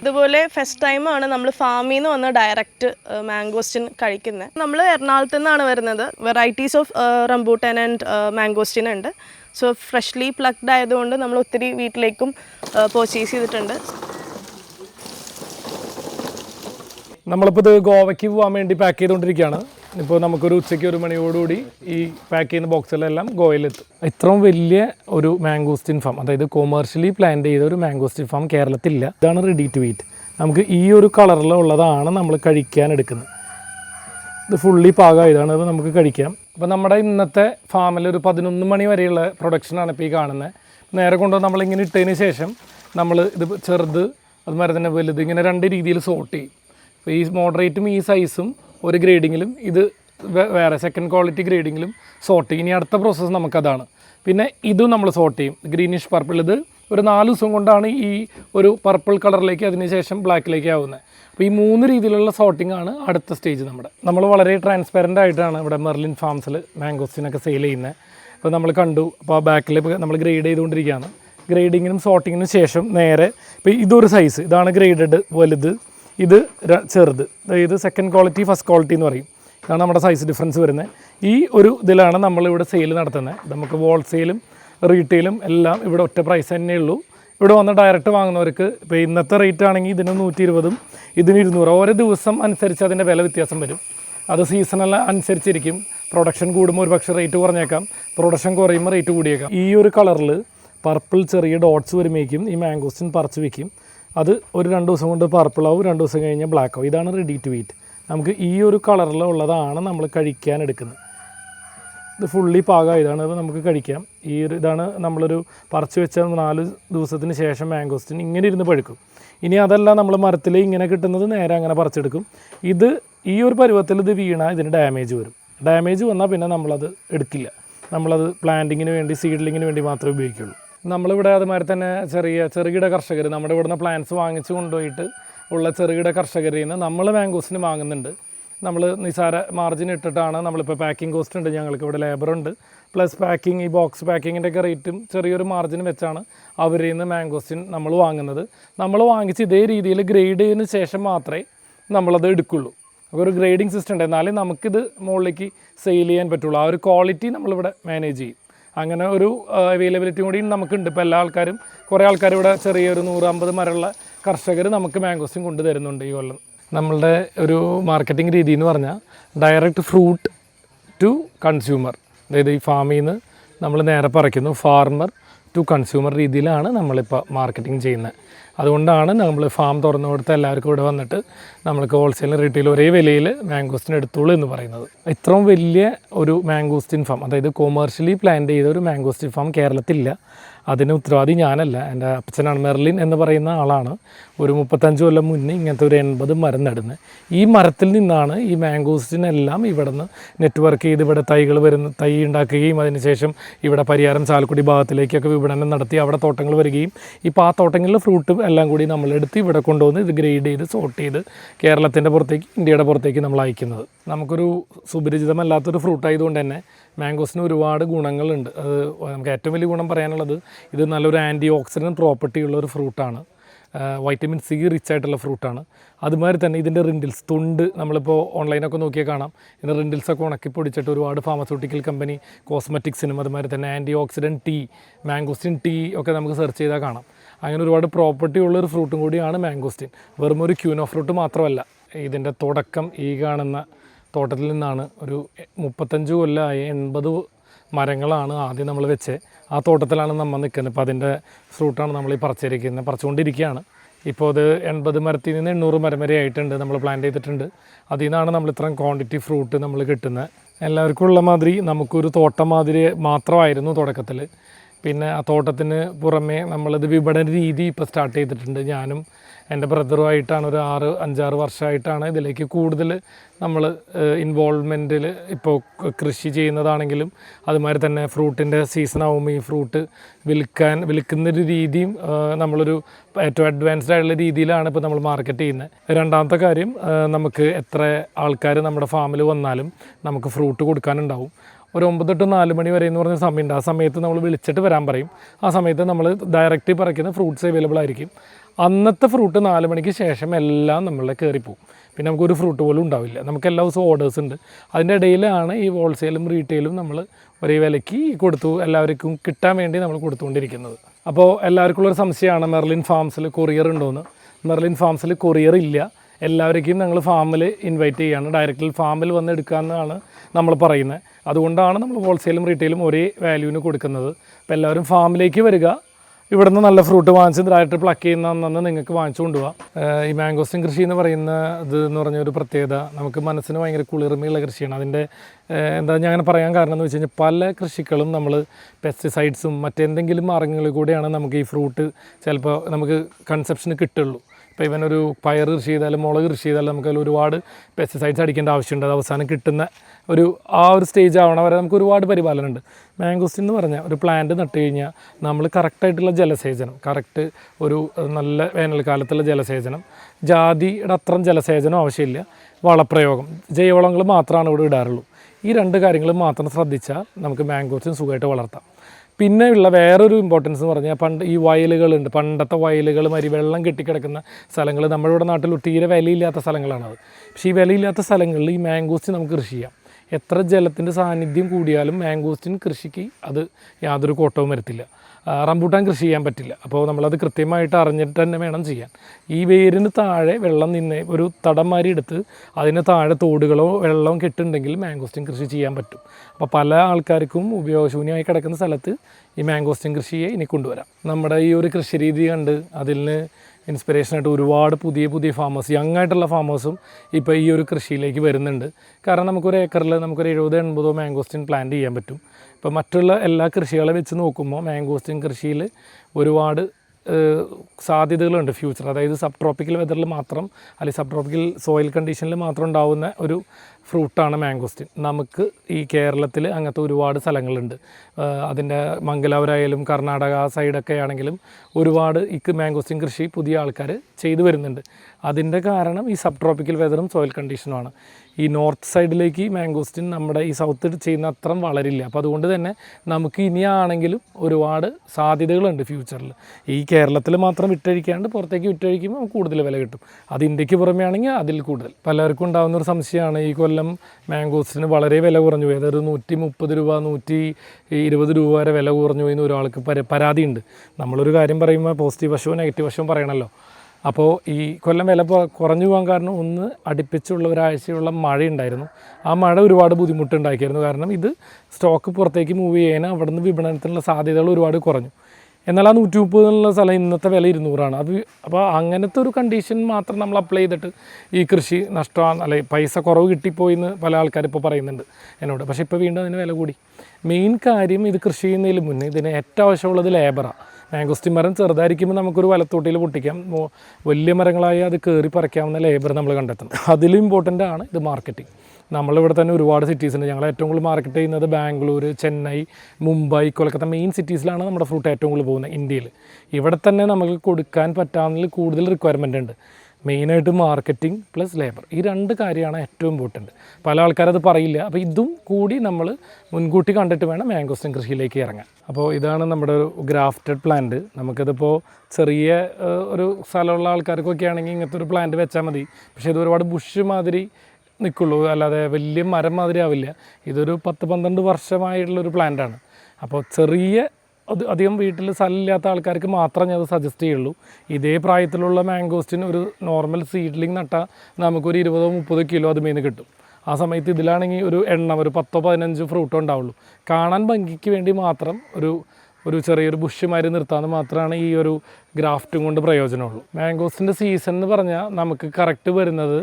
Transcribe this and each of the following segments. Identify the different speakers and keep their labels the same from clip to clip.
Speaker 1: ഇതുപോലെ ഫസ്റ്റ് ടൈമാണ് നമ്മൾ ഫാമിൽ നിന്ന് വന്ന് ഡയറക്റ്റ് മാംഗോസ്റ്റിൻ കഴിക്കുന്നത് നമ്മൾ എറണാകുളത്ത് നിന്നാണ് വരുന്നത്. Varieties of rambutan and mangosteen ഉണ്ട്. സോ ഫ്രഷ്ലി പ്ലഗ്ഡ് ആയതുകൊണ്ട് നമ്മൾ ഒത്തിരി വീട്ടിലേക്കും പർച്ചേസ് ചെയ്തിട്ടുണ്ട്.
Speaker 2: നമ്മളിപ്പോൾ ഇത് ഗോവയ്ക്ക് പോകാൻ വേണ്ടി പാക്ക് ചെയ്തുകൊണ്ടിരിക്കുകയാണ്. ഇപ്പോൾ നമുക്കൊരു ഉച്ചയ്ക്ക് ഒരു മണിയോടുകൂടി ഈ പാക്ക് ചെയ്യുന്ന ബോക്സിലെല്ലാം ഗോവയിലെത്തും. ഇത്രയും വലിയ ഒരു മാംഗോസ്റ്റിൻ ഫാം അതായത് കൊമേഴ്ഷ്യലി പ്ലാൻ ചെയ്ത ഒരു മാംഗോസ്റ്റിൻ ഫാം കേരളത്തിലില്ല. ഇതാണ് റെഡി ടു ഈറ്റ് നമുക്ക് ഈ ഒരു കളറിലുള്ളതാണ് നമ്മൾ കഴിക്കാൻ എടുക്കുന്നത്. ഇത് ഫുള്ളി പാകമായതാണ് അത് നമുക്ക് കഴിക്കാം. അപ്പോൾ നമ്മുടെ ഇന്നത്തെ ഫാമിൽ ഒരു പതിനൊന്ന് മണി വരെയുള്ള പ്രൊഡക്ഷനാണ് ഇപ്പോൾ ഈ കാണുന്നത് നേരെ കൊണ്ടുവന്ന് നമ്മളിങ്ങനെ ഇട്ടതിന് ശേഷം നമ്മൾ ഇത് ചെറുത് അതുമാതിരി തന്നെ വലുത് ഇങ്ങനെ രണ്ട് രീതിയിൽ സോർട്ട് ചെയ്യും. അപ്പോൾ ഈ മോഡറേറ്റും ഈ സൈസും ഒരു ഗ്രേഡിങ്ങിലും ഇത് വേറെ സെക്കൻഡ് ക്വാളിറ്റി ഗ്രേഡിങ്ങിലും സോർട്ട് ചെയ്യും. ഇനി അടുത്ത പ്രോസസ്സ് നമുക്കതാണ്. പിന്നെ ഇതും നമ്മൾ സോർട്ട് ചെയ്യും. ഗ്രീനിഷ് പർപ്പിൾ ഇത് ഒരു നാല് ദിവസം കൊണ്ടാണ് ഈ ഒരു പർപ്പിൾ കളറിലേക്ക് അതിനുശേഷം ബ്ലാക്കിലേക്ക് ആവുന്നത് അപ്പോൾ ഈ മൂന്ന് രീതിയിലുള്ള സോർട്ടിംഗ് ആണ് അടുത്ത സ്റ്റേജ് നമ്മുടെ. നമ്മൾ വളരെ ട്രാൻസ്പെറന്റ് ആയിട്ടാണ് ഇവിടെ മെർലിൻ ഫാംസിൽ മാംഗോസ്റ്റിനൊക്കെ സെയിൽ ചെയ്യുന്നത് അപ്പോൾ നമ്മൾ കണ്ടു. അപ്പോൾ ആ ബാക്കിൽ നമ്മൾ ഗ്രേഡ് ചെയ്തുകൊണ്ടിരിക്കുകയാണ്. ഗ്രേഡിങ്ങിനും സോർട്ടിങ്ങിനും ശേഷം നേരെ ഇപ്പോൾ ഇതൊരു സൈസ് ഇതാണ് ഗ്രേഡഡ് വലുത്. ഇത് ചെറുത്. ഇത് സെക്കൻഡ് ക്വാളിറ്റി ഫസ്റ്റ് ക്വാളിറ്റി എന്ന് പറയും. ഇതാണ് നമ്മുടെ സൈസ് ഡിഫറൻസ് വരുന്നത്. ഈ ഒരു ഇതിലാണ് നമ്മളിവിടെ സെയിൽ നടത്തുന്നത്. നമുക്ക് ഹോൾസെയിലും റീറ്റെയിലും എല്ലാം ഇവിടെ ഒറ്റ പ്രൈസ് തന്നെ ഉള്ളൂ. ഇവിടെ വന്ന് ഡയറക്റ്റ് വാങ്ങുന്നവർക്ക് ഇപ്പോൾ ഇന്നത്തെ റേറ്റ് ആണെങ്കിൽ ഇതിന് നൂറ്റി ഇരുപതും ഇതിന് ഇരുന്നൂറ്. ഓരോ ദിവസം അനുസരിച്ച് അതിന്റെ വില വ്യത്യാസം വരും. അത് സീസണൽ അനുസരിച്ചിരിക്കും. പ്രൊഡക്ഷൻ കൂടുമ്പോൾ ഒരു പക്ഷേ റേറ്റ് കുറഞ്ഞേക്കാം. പ്രൊഡക്ഷൻ കുറയുമ്പോൾ റേറ്റ് കൂടിയേക്കാം. ഈ ഒരു കളറിൽ പർപ്പിൾ ചെറിയ ഡോട്ട്സ് വരുമ്പോഴേക്കും ഈ മാംഗോസ്റ്റിൻ പറിച്ച് വെക്കും. അത് ഒരു രണ്ട് ദിവസം കൊണ്ട് പർപ്പിളാവും രണ്ട് ദിവസം കഴിഞ്ഞാൽ ബ്ലാക്ക് ആവും. ഇതാണ് റെഡി ടു ഈറ്റ് നമുക്ക് ഈ ഒരു കളറിലുള്ളതാണ് നമ്മൾ കഴിക്കാൻ എടുക്കുന്നത്. ഇത് ഫുള്ളി പാകമായതാണ് ഇത് നമുക്ക് കഴിക്കാം. ഈ ഒരു ഇതാണ് നമ്മളൊരു പറിച്ചു വെച്ച നാല് ദിവസത്തിന് ശേഷം മാംഗോസ്റ്റിൻ ഇങ്ങനെ ഇരുന്ന് പഴുക്കും. ഇനി അതല്ല നമ്മൾ മരത്തിൽ ഇങ്ങനെ കിട്ടുന്നത് നേരെ അങ്ങനെ പറിച്ചെടുക്കും. ഇത് ഈ ഒരു പരുവത്തിൽ ഇത് വീണാൽ ഇതിന് ഡാമേജ് വരും. ഡാമേജ് വന്നാൽ പിന്നെ നമ്മളത് എടുക്കില്ല. നമ്മളത് പ്ലാന്റിങ്ങിന് വേണ്ടി സീഡ്ലിങ്ങിന് വേണ്ടി മാത്രമേ ഉപയോഗിക്കുള്ളൂ. നമ്മളിവിടെ അതുമാതിരി തന്നെ ചെറിയ ചെറുകിട കർഷകർ നമ്മുടെ ഇവിടുന്ന് പ്ലാന്റ്സ് വാങ്ങിച്ച് കൊണ്ടുപോയിട്ട് ഉള്ള ചെറുകിട കർഷകരിൽ നിന്ന് നമ്മൾ മാംഗോസിന് വാങ്ങുന്നുണ്ട്. നമ്മൾ നിസാര മാർജിൻ ഇട്ടിട്ടാണ് നമ്മളിപ്പോൾ പാക്കിംഗ് കോസ്റ്റ് ഉണ്ട് ഞങ്ങൾക്ക് ഇവിടെ ലേബറുണ്ട് പ്ലസ് പാക്കിംഗ് ഈ ബോക്സ് പാക്കിങ്ങിന്റെ ഒക്കെ റേറ്റും ചെറിയൊരു മാർജിൻ വെച്ചാണ് അവരിൽ നിന്ന് മാംഗോസ്റ്റിൻ നമ്മൾ വാങ്ങുന്നത്. നമ്മൾ വാങ്ങിച്ച് ഇതേ രീതിയിൽ ഗ്രേഡ് ചെയ്തതിന് ശേഷം മാത്രമേ നമ്മളത് എടുക്കുള്ളൂ. അപ്പോൾ ഒരു ഗ്രേഡിംഗ് സിസ്റ്റം ഉണ്ട്. എന്നാലേ നമുക്കിത് മുകളിലേക്ക് സെയിൽ ചെയ്യാൻ പറ്റുള്ളൂ. ആ ഒരു ക്വാളിറ്റി നമ്മളിവിടെ മാനേജ് ചെയ്യും. അങ്ങനെ ഒരു അവൈലബിലിറ്റി കൂടി നമുക്കുണ്ട്. ഇപ്പോൾ എല്ലാ ആൾക്കാരും കുറേ ആൾക്കാർ ഇവിടെ ചെറിയൊരു നൂറ് അമ്പത് മരമുള്ള കർഷകർ നമുക്ക് മാംഗോസും കൊണ്ടു തരുന്നുണ്ട് ഈ കൊല്ലം. നമ്മളുടെ ഒരു മാർക്കറ്റിംഗ് രീതി എന്ന് പറഞ്ഞാൽ ഡയറക്റ്റ് ഫ്രൂട്ട് ടു കൺസ്യൂമർ അതായത് ഈ ഫാമിൽ നിന്ന് നമ്മൾ നേരെ പറിക്കുന്നു ഫാർമർ ടു കൺസ്യൂമർ രീതിയിലാണ് നമ്മളിപ്പോൾ മാർക്കറ്റിംഗ് ചെയ്യുന്നത്. അതുകൊണ്ടാണ് നമ്മൾ ഫാം തുറന്നു കൊടുത്ത എല്ലാവർക്കും ഇവിടെ വന്നിട്ട് നമ്മൾക്ക് ഹോൾസെയിലും റീറ്റെയിൽ ഒരേ വിലയിൽ മാംഗോസ്റ്റിൻ എടുത്തോളൂ എന്ന് പറയുന്നത്. ഇത്രയും വലിയ ഒരു മാംഗോസ്റ്റിൻ ഫാം അതായത് കൊമേഴ്ഷ്യലി പ്ലാൻ ചെയ്ത ഒരു മാംഗോസ്റ്റിൻ ഫാം കേരളത്തിലില്ല. അതിന് ഉത്തരവാദി ഞാനല്ല. എന്റെ അപ്പച്ചനാണ് മെർലിൻ എന്ന് പറയുന്ന ആളാണ്. ഒരു മുപ്പത്തഞ്ച് കൊല്ലം മുന്നേ ഇങ്ങനത്തെ ഒരു എൺപത് മരം നടുന്നത് ഈ മരത്തിൽ നിന്നാണ് ഈ മാംഗോസ്റ്റിനെല്ലാം ഇവിടെ നിന്ന് നെറ്റ്വർക്ക് ചെയ്ത് ഇവിടെ തൈകൾ വരുന്ന തൈ ഉണ്ടാക്കുകയും അതിനുശേഷം ഇവിടെ പരിയാരം ചാലക്കുടി ഭാഗത്തിലേക്കൊക്കെ വിപണനം നടത്തി അവിടെ തോട്ടങ്ങൾ വരികയും ഇപ്പോൾ ആ തോട്ടങ്ങളിൽ ഫ്രൂട്ട് എല്ലാം കൂടി നമ്മളെടുത്ത് ഇവിടെ കൊണ്ടുവന്ന് ഇത് ഗ്രേഡ് ചെയ്ത് സോർട്ട് ചെയ്ത് കേരളത്തിന്റെ പുറത്തേക്ക് ഇന്ത്യയുടെ പുറത്തേക്ക് നമ്മൾ അയക്കുന്നത്. നമുക്കൊരു സുപരിചിതമല്ലാത്തൊരു ഫ്രൂട്ട് ആയതുകൊണ്ട് തന്നെ മാംഗോസിന് ഒരുപാട് ഗുണങ്ങളുണ്ട്. അത് നമുക്ക് ഏറ്റവും വലിയ ഗുണം പറയാനുള്ളത് ഇത് നല്ലൊരു ആന്റി ഓക്സിഡന്റ് പ്രോപ്പർട്ടി ഉള്ള ഒരു ഫ്രൂട്ടാണ് വൈറ്റമിൻ സി റിച്ച് ആയിട്ടുള്ള ഫ്രൂട്ടാണ് അതുമാതിരി തന്നെ ഇതിന്റെ റിൻഡിൽസ് തൊണ്ട് നമ്മളിപ്പോൾ ഓൺലൈനൊക്കെ നോക്കിയാൽ കാണാം. ഇതിന്റെ റിൻഡിൽസൊക്കെ ഉണക്കി പൊടിച്ചിട്ട് ഒരുപാട് ഫാർമസ്യൂട്ടിക്കൽ കമ്പനി കോസ്മെറ്റിക്സിനും അതുമാതിരി തന്നെ antioxidant tea mangosteen tea ഒക്കെ നമുക്ക് സെർച്ച് ചെയ്താൽ കാണാം. അങ്ങനെ ഒരുപാട് പ്രോപ്പർട്ടി ഉള്ളൊരു ഫ്രൂട്ടും കൂടിയാണ് മാംഗോസ്റ്റിൻ വെറും ഒരു ക്യൂനോ ഫ്രൂട്ട് മാത്രമല്ല ഇതിന്റെ തുടക്കം ഈ കാണുന്ന തോട്ടത്തിൽ നിന്നാണ് ഒരു മുപ്പത്തഞ്ച് കൊല്ലമായി എൺപത് മരങ്ങളാണ് ആദ്യം നമ്മൾ വെച്ച്. ആ തോട്ടത്തിലാണ് നമ്മൾ നിൽക്കുന്നത്. ഇപ്പോൾ അതിന്റെ ഫ്രൂട്ടാണ് നമ്മൾ ഈ പറിച്ചിരിക്കുന്നത്. പറിച്ചുകൊണ്ടിരിക്കുകയാണ്. ഇപ്പോൾ അത് എൺപത് മരത്തിൽ നിന്ന് എണ്ണൂറ് മരം വരെ ആയിട്ടുണ്ട് നമ്മൾ പ്ലാന്റ് ചെയ്തിട്ടുണ്ട്. അതിൽ നിന്നാണ് നമ്മൾ ഇത്രയും ക്വാണ്ടിറ്റി ഫ്രൂട്ട് നമ്മൾ കിട്ടുന്നത്. എല്ലാവർക്കും ഉള്ള മാതിരി നമുക്കൊരു തോട്ടം മാതിരി മാത്രമായിരുന്നു തുടക്കത്തിൽ. പിന്നെ ആ തോട്ടത്തിന് പുറമേ നമ്മളിത് വിപണന രീതി ഇപ്പോൾ സ്റ്റാർട്ട് ചെയ്തിട്ടുണ്ട്. ഞാനും എന്റെ ബ്രദറുമായിട്ടാണ് ഒരു ആറ് അഞ്ചാറ് വർഷമായിട്ടാണ് ഇതിലേക്ക് കൂടുതൽ നമ്മൾ ഇൻവോൾവ്മെന്റിൽ ഇപ്പോൾ കൃഷി ചെയ്യുന്നതാണെങ്കിലും അതുമാതിരി തന്നെ ഫ്രൂട്ടിന്റെ സീസണാവും ഈ ഫ്രൂട്ട് വിൽക്കാൻ വിൽക്കുന്നൊരു രീതിയും നമ്മളൊരു ഏറ്റവും അഡ്വാൻസ്ഡ് ആയിട്ടുള്ള രീതിയിലാണ് ഇപ്പോൾ നമ്മൾ മാർക്കറ്റ് ചെയ്യുന്നത്. രണ്ടാമത്തെ കാര്യം നമുക്ക് എത്ര ആൾക്കാർ നമ്മുടെ ഫാമിൽ വന്നാലും നമുക്ക് ഫ്രൂട്ട് കൊടുക്കാനുണ്ടാവും. ഒരു ഒമ്പത് തൊട്ട് നാല് മണി വരെ എന്ന് പറഞ്ഞ സമയമുണ്ട്. ആ സമയത്ത് നമ്മൾ വിളിച്ചിട്ട് വരാൻ പറയും. ആ സമയത്ത് നമ്മൾ ഡയറക്റ്റ് പറിക്കുന്ന ഫ്രൂട്ട്സ് അവൈലബിൾ ആയിരിക്കും. അന്നത്തെ ഫ്രൂട്ട് നാല് മണിക്ക് ശേഷം എല്ലാം നമ്മളെ കയറിപ്പോവും പിന്നെ നമുക്കൊരു ഫ്രൂട്ട് പോലും ഉണ്ടാവില്ല. നമുക്ക് എല്ലാ ദിവസവും ഓർഡേഴ്സ് ഉണ്ട്. അതിന്റെ ഇടയിലാണ് ഈ ഹോൾസെയിലും റീറ്റെയിലും നമ്മൾ ഒരേ വിലയ്ക്ക് കൊടുത്തു. എല്ലാവർക്കും കിട്ടാൻ വേണ്ടി നമ്മൾ കൊടുത്തുകൊണ്ടിരിക്കുന്നത്. അപ്പോൾ എല്ലാവർക്കും ഉള്ളൊരു സംശയമാണ് മെർലിൻ ഫാംസിൽ കൊറിയർ ഉണ്ടോയെന്ന് മെർലിൻ ഫാംസിൽ കൊറിയർ ഇല്ല. എല്ലാവർക്കും ഞങ്ങൾ ഫാമിൽ ഇൻവൈറ്റ് ചെയ്യാണ്. ഡയറക്റ്റിൽ ഫാമിൽ വന്ന് എടുക്കാമെന്നാണ് നമ്മൾ പറയുന്നത്. അതുകൊണ്ടാണ് നമ്മൾ ഹോൾസെയിലും റീറ്റെയിലും ഒരേ വാല്യൂവിന് കൊടുക്കുന്നത്. അപ്പോൾ എല്ലാവരും ഫാമിലേക്ക് വരിക. ഇവിടുന്ന് നല്ല ഫ്രൂട്ട് വാങ്ങിച്ച് ഡയറക്റ്റ് പ്ലക്ക് ചെയ്യുന്ന അന്നു നിങ്ങൾക്ക് വാങ്ങിച്ചു കൊണ്ടുപോകാം ഈ മാംഗോസിൻ കൃഷി എന്ന് പറയുന്ന ഇത് എന്ന് പറഞ്ഞ ഒരു പ്രത്യേകത നമുക്ക് മനസ്സിന് ഭയങ്കര കുളിർമയുള്ള കൃഷിയാണ്. അതിന്റെ എന്താ ഞാൻ അങ്ങനെ പറയാൻ കാരണം എന്ന് വെച്ച് കഴിഞ്ഞാൽ പല കൃഷികളും നമ്മൾ പെസ്റ്റിസൈഡ്സും മറ്റെന്തെങ്കിലും മാർഗങ്ങളിൽ കൂടെയാണ് നമുക്ക് ഈ ഫ്രൂട്ട് ചിലപ്പോൾ നമുക്ക് കൺസെപ്ഷന് കിട്ടുള്ളൂ. ഇപ്പോൾ ഇവൻ ഒരു പയർ കൃഷി ചെയ്താലും മുളക് കൃഷി ചെയ്താലും നമുക്ക് ഒരുപാട് പെസ്റ്റിസൈഡ്സ് അടിക്കേണ്ട ആവശ്യമുണ്ട്. അത് അവസാനം കിട്ടുന്ന ഒരു ആ ഒരു സ്റ്റേജ് ആവണ വരെ നമുക്ക് ഒരുപാട് പരിപാലനമുണ്ട്. മാംഗോസ്റ്റിൻ എന്ന് പറഞ്ഞാൽ ഒരു പ്ലാന്റ് നട്ട് കഴിഞ്ഞാൽ നമ്മൾ കറക്റ്റായിട്ടുള്ള ജലസേചനം കറക്റ്റ് ഒരു നല്ല വേനൽക്കാലത്തുള്ള ജലസേചനം ജാതിയുടെ അത്രയും ജലസേചനം ആവശ്യമില്ല വളപ്രയോഗം ജൈവവളങ്ങൾ മാത്രമാണ് ഇവിടെ ഇടാറുള്ളൂ. ഈ രണ്ട് കാര്യങ്ങൾ മാത്രം ശ്രദ്ധിച്ചാൽ നമുക്ക് മാംഗോസ്റ്റിൻ സുഖമായിട്ട് വളർത്താം. പിന്നെ ഉള്ള വേറൊരു ഇമ്പോർട്ടൻസ് എന്ന് പറഞ്ഞാൽ പണ്ട് ഈ വയലുകളുണ്ട്. പണ്ടത്തെ വയലുകൾ മരി വെള്ളം കെട്ടിക്കിടക്കുന്ന സ്ഥലങ്ങൾ നമ്മുടെ നാട്ടിൽ തീരെ വിലയില്ലാത്ത സ്ഥലങ്ങളാണത് പക്ഷേ ഈ വിലയില്ലാത്ത സ്ഥലങ്ങളിൽ ഈ മാംഗോസ്റ്റിൻ നമുക്ക് കൃഷി ചെയ്യാം. എത്ര ജലത്തിന്റെ സാന്നിധ്യം കൂടിയാലും മാംഗോസ്റ്റിൻ കൃഷിക്ക് അത് യാതൊരു കോട്ടവും വരുത്തില്ല. റംബൂട്ടാൻ കൃഷി ചെയ്യാൻ പറ്റില്ല. അപ്പോൾ നമ്മളത് കൃത്യമായിട്ട് അറിഞ്ഞിട്ട് തന്നെ വേണം ചെയ്യാൻ. ഈ വേരിന് താഴെ വെള്ളം നിന്ന് ഒരു തടം മാരി എടുത്ത് അതിന് താഴെ തോടുകളോ വെള്ളമോ കെട്ടുണ്ടെങ്കിൽ മാംഗോസ്റ്റിൻ കൃഷി ചെയ്യാൻ പറ്റും. അപ്പോൾ പല ആൾക്കാർക്കും ഉപയോഗശൂന്യമായി കിടക്കുന്ന സ്ഥലത്ത് ഈ മാംഗോസ്റ്റിൻ കൃഷിയെ ഇനി കൊണ്ടുവരാം. നമ്മുടെ ഈ ഒരു കൃഷി രീതി കണ്ട് അതിൽ നിന്ന് ഇൻസ്പിറേഷനായിട്ട് ഒരുപാട് പുതിയ പുതിയ ഫാമേഴ്സ് യങ് ആയിട്ടുള്ള ഫാമേഴ്സും ഇപ്പോൾ ഈ ഒരു കൃഷിയിലേക്ക് വരുന്നുണ്ട്. കാരണം നമുക്കൊരു ഏക്കറിൽ നമുക്കൊരു എഴുപത് എൺപതോ മാംഗോസ്റ്റിൻ പ്ലാന്റ് ചെയ്യാൻ പറ്റും. ഇപ്പോൾ മറ്റുള്ള എല്ലാ കൃഷികളെ വെച്ച് നോക്കുമ്പോൾ മാംഗോസ്റ്റിൻ കൃഷിയിൽ ഒരുപാട് സാധ്യതകളുണ്ട് ഫ്യൂച്ചർ. അതായത് സബ് ട്രോപ്പിക്കൽ വെതറിൽ മാത്രം അല്ലെങ്കിൽ സബ് ട്രോപ്പിക്കൽ സോയിൽ കണ്ടീഷനിൽ മാത്രം ഉണ്ടാവുന്ന ഒരു ഫ്രൂട്ടാണ് മാംഗോസ്റ്റിൻ. നമുക്ക് ഈ കേരളത്തിൽ അങ്ങനത്തെ ഒരുപാട് സ്ഥലങ്ങളുണ്ട്. അതിന്റെ മംഗലാപുരായാലും കർണാടക ആ സൈഡൊക്കെ ആണെങ്കിലും ഒരുപാട് ഈ മാംഗോസ്റ്റിൻ കൃഷി പുതിയ ആൾക്കാർ ചെയ്തു വരുന്നുണ്ട്. അതിന്റെ കാരണം ഈ സബ് ട്രോപ്പിക്കൽ വെതറും സോയിൽ കണ്ടീഷനുമാണ്. ഈ നോർത്ത് സൈഡിലേക്ക് മാംഗോസ്റ്റിൻ നമ്മുടെ ഈ സൗത്ത് ചെയ്യുന്ന അത്രയും വളരില്ല. അപ്പോൾ അതുകൊണ്ട് തന്നെ നമുക്ക് ഇനിയാണെങ്കിലും ഒരുപാട് സാധ്യതകളുണ്ട് ഫ്യൂച്ചറിൽ. ഈ കേരളത്തിൽ മാത്രം വിറ്റഴിക്കാണ്ട് പുറത്തേക്ക് വിറ്റഴിക്കുമ്പോൾ കൂടുതൽ വില കിട്ടും. അത് ഇന്ത്യയ്ക്ക് പുറമേ ആണെങ്കിൽ അതിൽ കൂടുതൽ. പലർക്കും ഉണ്ടാകുന്ന ഒരു സംശയമാണ് ഈ കൊല്ലം മാംഗോസ്റ്റിന് വളരെ വില കുറഞ്ഞു പോയി. അതായത് നൂറ്റി മുപ്പത് രൂപ നൂറ്റി ഇരുപത് രൂപ വരെ വില കുറഞ്ഞു പോയി എന്ന് ഒരാൾക്ക് പര പരാതിയുണ്ട്. നമ്മളൊരു കാര്യം പറയുമ്പോൾ പോസിറ്റീവ് വശവും നെഗറ്റീവ് വശവും പറയണമല്ലോ അപ്പോൾ ഈ കൊല്ലം വില കുറഞ്ഞു പോകാൻ കാരണം ഒന്ന് അടുപ്പിച്ചുള്ള ഒരാഴ്ചയുള്ള മഴയുണ്ടായിരുന്നു. ആ മഴ ഒരുപാട് ബുദ്ധിമുട്ടുണ്ടാക്കിയിരുന്നു. കാരണം ഇത് സ്റ്റോക്ക് പുറത്തേക്ക് മൂവ് ചെയ്യാൻ അവിടെ നിന്ന് വിപണനത്തിനുള്ള സാധ്യതകൾ ഒരുപാട് കുറഞ്ഞു. എന്നാൽ ആ നൂറ്റി മുപ്പത് എന്നുള്ള സ്ഥലം ഇന്നത്തെ വില ഇരുന്നൂറാണ്. അത് അപ്പോൾ അങ്ങനത്തെ ഒരു കണ്ടീഷൻ മാത്രം നമ്മൾ അപ്ലൈ ചെയ്തിട്ട് ഈ കൃഷി നഷ്ടമാണ് അല്ലെ പൈസ കുറവ് കിട്ടിപ്പോയി എന്ന് പല ആൾക്കാർ ഇപ്പോൾ പറയുന്നുണ്ട് എന്നോട്. പക്ഷേ ഇപ്പോൾ വീണ്ടും അതിന് വില കൂടി. മെയിൻ കാര്യം ഇത് കൃഷി ചെയ്യുന്നതിന് മുന്നേ ഇതിന് ഏറ്റവും ആവശ്യമുള്ളത് ലേബറാണ് മാംഗോസ്റ്റിൻ മരം ചെറുതായിരിക്കുമ്പോൾ നമുക്കൊരു വലത്തോട്ടിയിൽ പൊട്ടിക്കാം. വലിയ മരങ്ങളായി അത് കയറി പറിക്കാവുന്ന ലേബർ നമ്മൾ കണ്ടെത്തണം അതിലും ഇമ്പോർട്ടന്റ് ആണ് ഇത് മാർക്കറ്റിംഗ് നമ്മളിവിടെ തന്നെ ഒരുപാട് സിറ്റീസ് ഉണ്ട്. ഞങ്ങൾ ഏറ്റവും കൂടുതൽ മാർക്കറ്റ് ചെയ്യുന്നത് ബാംഗ്ലൂർ ചെന്നൈ മുംബൈ കൊൽക്കത്ത മെയിൻ സിറ്റീസിലാണ് നമ്മുടെ ഫ്രൂട്ട് ഏറ്റവും കൂടുതൽ പോകുന്നത് ഇന്ത്യയിൽ ഇവിടെ തന്നെ നമുക്ക് കൊടുക്കാൻ പറ്റാവുന്നതിൽ കൂടുതൽ റിക്വയർമെന്റ് ഉണ്ട്. മെയിനായിട്ട് മാർക്കറ്റിംഗ് പ്ലസ് ലേബർ. ഈ രണ്ട് കാര്യമാണ് ഏറ്റവും ഇമ്പോർട്ടന്റ് പല ആൾക്കാരത് പറയില്ല. അപ്പോൾ ഇതും കൂടി നമ്മൾ മുൻകൂട്ടി കണ്ടിട്ട് വേണം മാംഗോസ്റ്റിൻ കൃഷിയിലേക്ക് ഇറങ്ങാൻ. അപ്പോൾ ഇതാണ് നമ്മുടെ ഒരു ഗ്രാഫ്റ്റഡ് പ്ലാന്റ് നമുക്കിതിപ്പോൾ ചെറിയ ഒരു സ്ഥലമുള്ള ആൾക്കാർക്കൊക്കെ ആണെങ്കിൽ ഇങ്ങനത്തെ ഒരു പ്ലാന്റ് വെച്ചാൽ മതി. പക്ഷേ ഇത് ഒരുപാട് ബുഷ് മാതിരി നിൽക്കുള്ളൂ അല്ലാതെ വലിയ മരം മാതിരി ആവില്ല. ഇതൊരു പത്ത് പന്ത്രണ്ട് വർഷമായിട്ടുള്ളൊരു പ്ലാന്റാണ് അപ്പോൾ ചെറിയ അത് അധികം വീട്ടിൽ സ്ഥലമില്ലാത്ത ആൾക്കാർക്ക് മാത്രമേ ഞാൻ സജസ്റ്റ് ചെയ്യുള്ളൂ. ഇതേ പ്രായത്തിലുള്ള മാംഗോസ്റ്റിന് ഒരു നോർമൽ സീഡ്ലിംഗ് നട്ടാൽ നമുക്കൊരു ഇരുപതോ മുപ്പതോ കിലോ അത് മീന് കിട്ടും. ആ സമയത്ത് ഇതിലാണെങ്കിൽ ഒരു എണ്ണം ഒരു പത്തോ പതിനഞ്ചോ ഫ്രൂട്ടോ ഉണ്ടാവുള്ളൂ. കാണാൻ ഭംഗിക്ക് വേണ്ടി മാത്രം ഒരു ഒരു ചെറിയൊരു ബുഷുമാരി നിർത്താമെന്ന് മാത്രമാണ് ഈ ഒരു ഗ്രാഫ്റ്റും കൊണ്ട് പ്രയോജനമുള്ളൂ. മാംഗോസിന്റെ സീസൺ എന്ന് പറഞ്ഞാൽ നമുക്ക് കറക്റ്റ് വരുന്നത്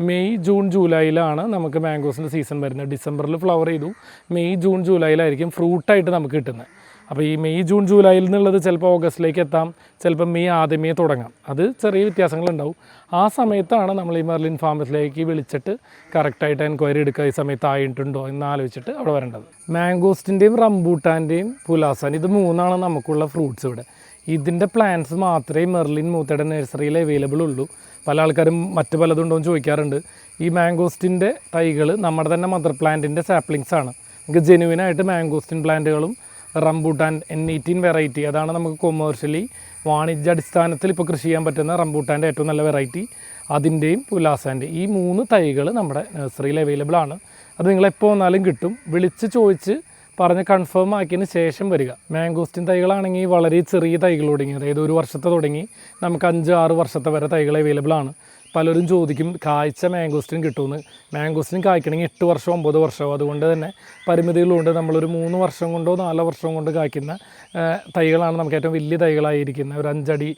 Speaker 2: മെയ് ജൂൺ ജൂലൈയിലാണ് നമുക്ക് മാംഗോസിന്റെ സീസൺ വരുന്നത്. ഡിസംബറിൽ ഫ്ലവർ ചെയ്തു മെയ് ജൂൺ ജൂലൈയിലായിരിക്കും ഫ്രൂട്ടായിട്ട് നമുക്ക് കിട്ടുന്നത്. അപ്പോൾ ഈ മെയ് ജൂൺ ജൂലൈയിൽ നിന്നുള്ളത് ചിലപ്പോൾ ഓഗസ്റ്റിലേക്ക് എത്താം ചിലപ്പോൾ മെയ് ആദ്യമേ തുടങ്ങാം. അത് ചെറിയ വ്യത്യാസങ്ങളുണ്ടാവും. ആ സമയത്താണ് നമ്മൾ ഈ മെർലിൻ ഫാമസിലേക്ക് വിളിച്ചിട്ട് കറക്റ്റായിട്ട് എൻക്വയറി എടുക്കുക ഈ സമയത്ത് ആയിട്ടുണ്ടോ എന്ന് ആലോചിച്ചിട്ട് അവിടെ വരേണ്ടത്. മാംഗോസ്റ്റിന്റെയും റംബൂട്ടാന്റെയും പുലാസാൻ ഇത് മൂന്നാണ് നമുക്കുള്ള ഫ്രൂട്ട്സ് ഇവിടെ. ഇതിന്റെ പ്ലാന്റ്സ് മാത്രമേ മെർലിൻ മൂത്തയുടെ നഴ്സറിയിൽ അവൈലബിൾ ഉള്ളൂ. പല ആൾക്കാരും മറ്റു പലതുണ്ടോയെന്ന് എന്ന് ചോദിക്കാറുണ്ട്. ഈ മാംഗോസ്റ്റിന്റെ തൈകൾ നമ്മുടെ തന്നെ മദർ പ്ലാന്റിന്റെ സാപ്ലിങ്സ് ആണ് നമുക്ക് ജെനുവിനായിട്ട് മാംഗോസ്റ്റിൻ പ്ലാന്റുകളും റംബൂട്ടാൻ എൻ എയ്റ്റീൻ വെറൈറ്റി അതാണ് നമുക്ക് കൊമേഴ്ഷ്യലി വാണിജ്യ വാണിജ്യാടിസ്ഥാനത്തിൽ ഇപ്പോൾ കൃഷി ചെയ്യാൻ പറ്റുന്ന റംബൂട്ടാന്റെ ഏറ്റവും നല്ല വെറൈറ്റി അതിന്റെയും പുലാസാന്റെ. ഈ മൂന്ന് തൈകൾ നമ്മുടെ നഴ്സറിയിൽ അവൈലബിൾ ആണ്. അത് നിങ്ങൾ എപ്പോൾ വന്നാലും കിട്ടും. വിളിച്ച് ചോദിച്ച് പറഞ്ഞ് കൺഫേം ആക്കിയതിന് ശേഷം വരിക. മാംഗോസ്റ്റിൻ തൈകളാണെങ്കിൽ വളരെ ചെറിയ തൈകൾ തുടങ്ങി. അതായത് ഒരു വർഷത്തെ തുടങ്ങി. നമുക്ക് അഞ്ച് ആറ് വർഷത്തെ വരെ തൈകൾ അവൈലബിൾ ആണ്. പലരും ചോദിക്കും കായ്ച്ച മാംഗോസ്റ്റിൻ കിട്ടുമെന്ന്. മാംഗോസ്റ്റിൻ കായ്ക്കണമെങ്കിൽ എട്ട് വർഷം ഒമ്പത് വർഷമോ അതുകൊണ്ട് തന്നെ പരിമിതികളുണ്ട് നമ്മളൊരു മൂന്ന് വർഷം കൊണ്ടോ നാല് വർഷം കൊണ്ട് കായ്ക്കുന്ന തൈകളാണ് നമുക്ക് ഏറ്റവും വലിയ തൈകളായിരിക്കുന്നത്. ഒരു അഞ്ചടി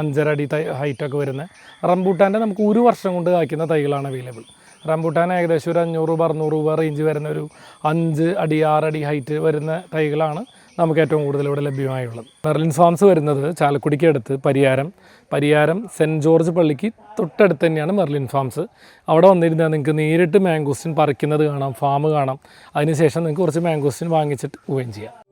Speaker 2: അഞ്ചര അടി തൈ ഹൈറ്റൊക്കെ വരുന്ന. റംബൂട്ടാന്റെ നമുക്ക് ഒരു വർഷം കൊണ്ട് കായ്ക്കുന്ന തൈകളാണ് അവൈലബിൾ റംബൂട്ടാൻ ഏകദേശം ഒരു അഞ്ഞൂറ് അറുന്നൂറ് രൂപ റേഞ്ച് വരുന്ന ഒരു അഞ്ച് അടി ആറടി ഹൈറ്റ് വരുന്ന തൈകളാണ് നമുക്ക് ഏറ്റവും കൂടുതൽ ഇവിടെ ലഭ്യമായുള്ളത്. മെർലിൻ ഫാംസ് വരുന്നത് ചാലക്കുടിക്ക് അടുത്ത് പരിയാരം. പരിയാരം സെന്റ് ജോർജ് പള്ളിക്ക് തൊട്ടടുത്ത് തന്നെയാണ് മെർലിൻ ഫാംസ്. അവിടെ വന്നിരുന്നാൽ നിങ്ങൾക്ക് നേരിട്ട് മാംഗോസ്റ്റിൻ പറിക്കുന്നത് കാണാം ഫാം കാണാം. അതിനുശേഷം നിങ്ങൾക്ക് കുറച്ച് മാംഗോസ്റ്റിൻ വാങ്ങിച്ചിട്ട് പോവുകയും ചെയ്യാം.